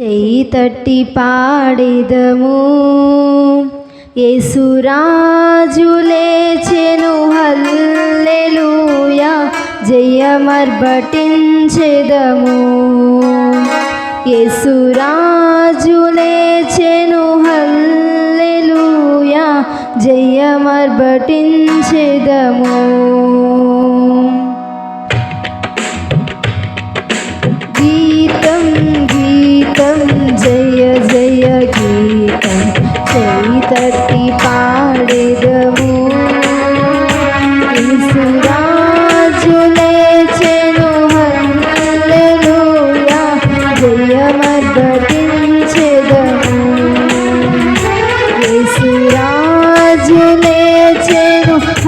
చెయ్యి తట్టి పాడిదము. యేసురాజు లేచెను హల్లెలూయా జయమర్భటించెదము యేసురాజు లేచెను హల్లెలూయా జయమర్భటిం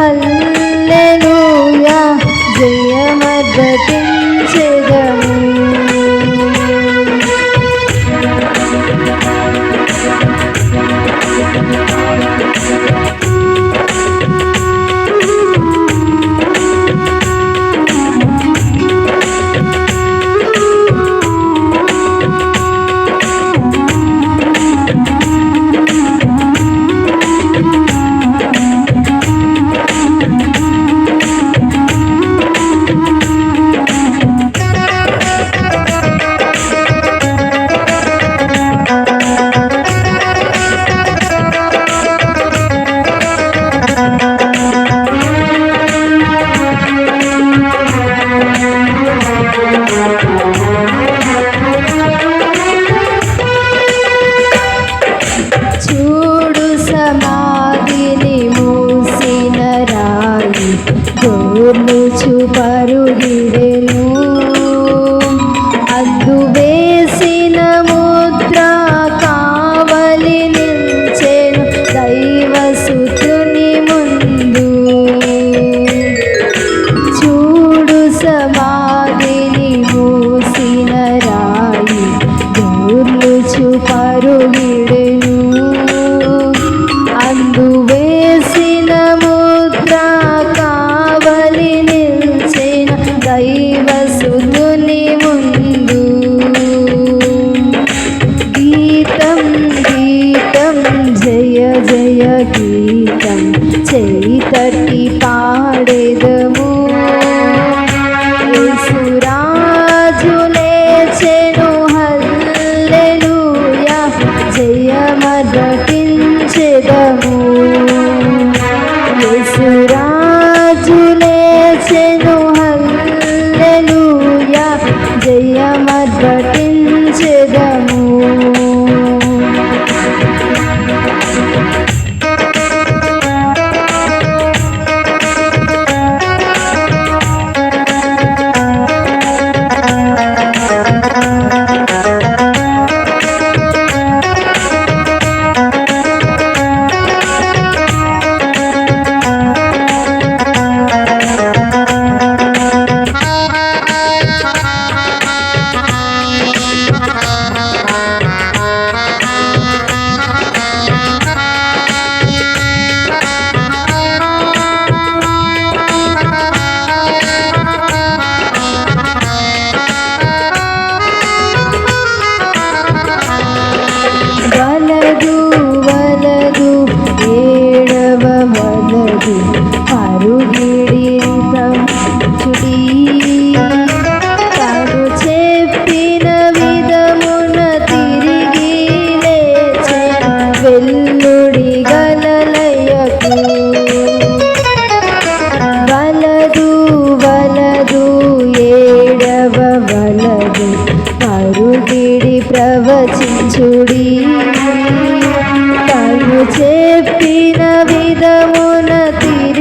హల్లెలూయా. జయమర్దతించెదము వర్ణించు పరుగిరి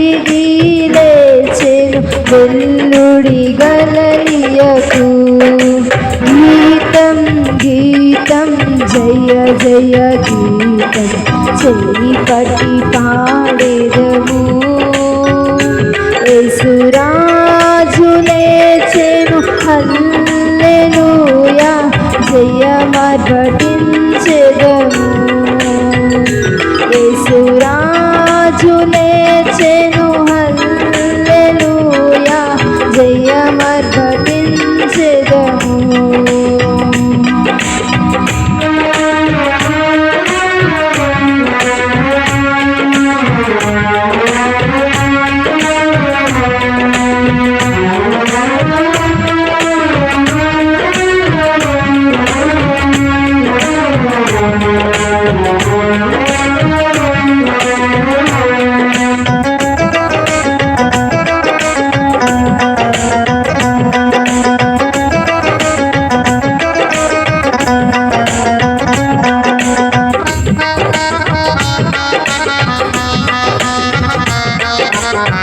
తిరిగి లేచెను వెల్లుడి గలలియకు. గీతం గీతం జయ జయ గీతం చేయి పటి పాడేదము యేసురాజు లేచెను హల్లెలూయా. జయ మర్బట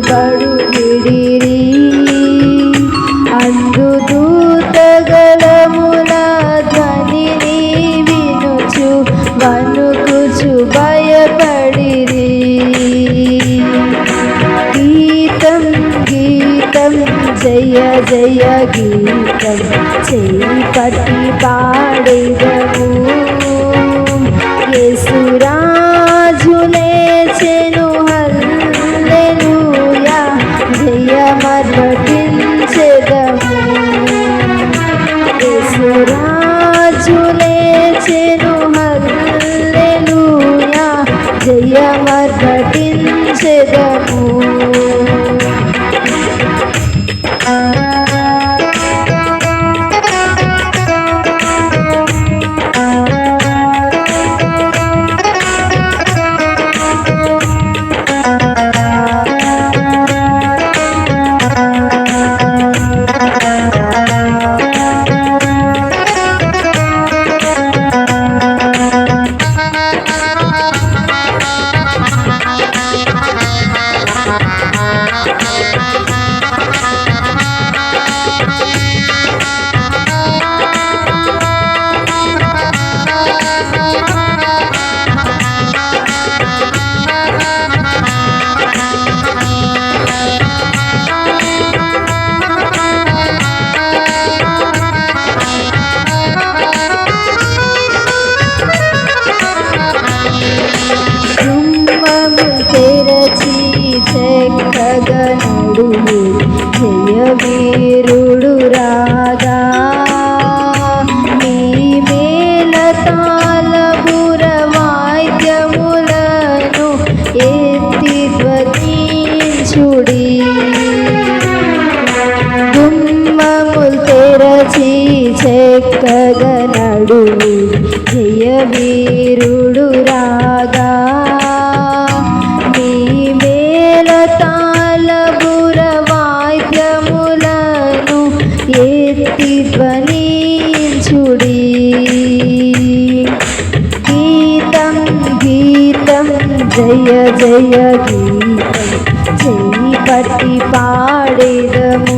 అగురుచు బడుగిడిరి అందు దూతగళముల ధ్వనిని వినుచు వణుకుచు భయపడిరి గీతం గీతం జయ జయ గీతం చేయి పట్టి పాడేదము జయవీరుడు జయవీరుడు రాగా. నీ మేల తాళబుర వాద్యములను ఎత్తి ధ్వనించుడి. గీతం గీతం జయ జయ గీతం చేయి పట్టి పాడేదము.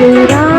不要。